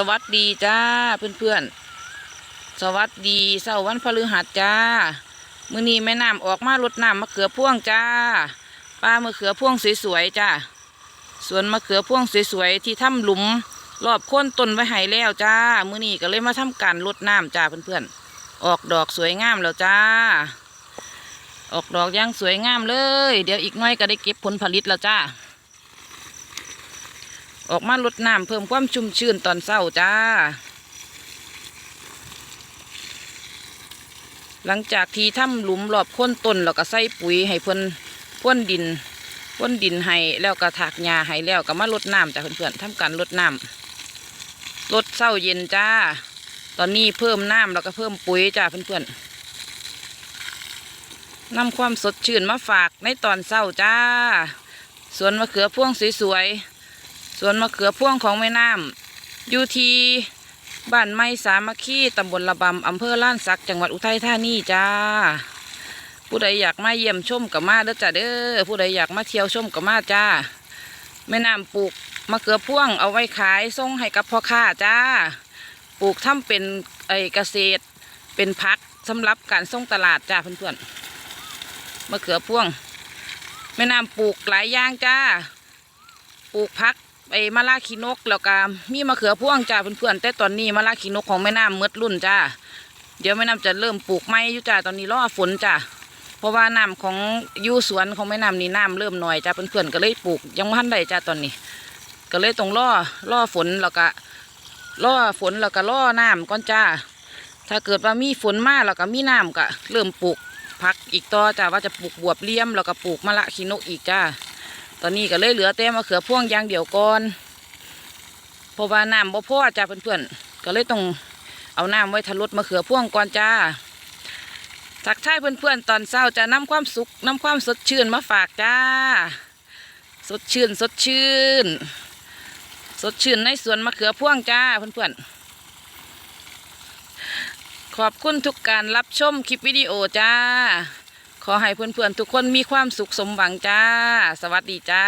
สวัสดีจ้าเพื่อนๆ สวัสดีเสาร์วันพฤหัสจ้า มื้อนี้แม่น้ำออกมารดน้ำมะเขือพ่วงจ้าป้ามะเขือพ่วงสวยๆจ้าสวนมะเขือพ่วงสวยๆที่ทำหลุม รอบโค้นต้นไว้ให้แล้วจ้า มื้อนี้ก็เลยมาทำการรดน้ำจ้าเพื่อนๆ ออกดอกสวยงามแล้วจ้า ออกดอกยังสวยงามเลย เดี๋ยวอีกน้อยก็ได้เก็บผลผลิตแล้วจ้า ออกมาลดน้ำเพิ่มความชุ่มชื้นตอนเช้าจ้า หลังจากที่ทำหลุมรอบค้นต้นแล้วก็ใส่ปุ๋ยให้เพิ่นพ่นดินพ่นดินให้แล้วก็ถากหญ้าให้แล้วก็มาลดน้ำจ้ะเพื่อนๆทำการลดน้ำลดเช้าเย็นจ้า ตอนนี้เพิ่มน้ำแล้วก็เพิ่มปุ๋ยจ้าเพื่อนๆนำความสดชื่นมาฝากในตอนเช้าจ้า สวนมะเขือพ่วงสวยๆ สวนมะเขือพ่วงของแม่น้ำอยู่ที่บ้านไม้สามัคคีตำบลระบำอำเภอล้านสักจังหวัดอุทัยธานีจ้า ผู้ใดอยากมาเยี่ยมชมกับมาเด้อจ้าเด้อผู้ใดอยากมาเที่ยวชมกับมาจ้าแม่น้ำปลูกมะเขือพ่วงเอาไว้ขายส่งให้กับพ่อค้าจ้า ปลูกทำเป็นไอเกษตรเป็นพักสำหรับการส่งตลาดจ้าเพื่อนๆมะเขือพ่วงแม่น้ำปลูกหลายอย่างจ้า ปลูกพัก ไอ้มะลาขีนกแล้วก็มีมะเขือพ่วงจ้าเพื่อนๆแต่ตอนนี้มะลาขีนกของแม่น้ำเมดรุ่นจ้าเดี๋ยวแม่น้ำจะเริ่มปลูกไม้อยู่จ้าตอนนี้รอฝนจ้าเพราะว่าน้ำของยูสวนของแม่น้ำนี่น้ำเริ่มหน่อยจ้าเพื่อนๆก็เลยปลูกยังไม่ทันได้จ้าตอนนี้ ก็เลยต้องรอรอฝนแล้วก็รอฝนแล้วก็รอน้ำก่อนจ้า ถ้าเกิดว่ามีฝนมากแล้วก็มีน้ำก็เริ่มปลูกผักอีกต่อจ้าว่าจะปลูกบวบเลี้ยมแล้วก็ปลูกมะละขีนกอีกจ้า ตอนนี้ก็เลยเหลือแต่มะเขือพ่วงอย่างเดียวก่อนเพราะว่าน้ำบ่พอจ้าเพื่อนๆก็เลยต้องเอาน้ำไว้ทะลุมะเขือพ่วงก่อนจ้าทักทายเพื่อนๆตอนเช้าจะนำความสุขนำความสดชื่นมาฝากจ้า สดชื่นสดชื่น สดชื่นในสวนมะเขือพ่วงจ้าเพื่อนๆขอบคุณทุกการรับชมคลิปวิดีโอจ้า ขอให้เพื่อนๆ ทุกคนมีความสุขสมหวังจ้า สวัสดีจ้า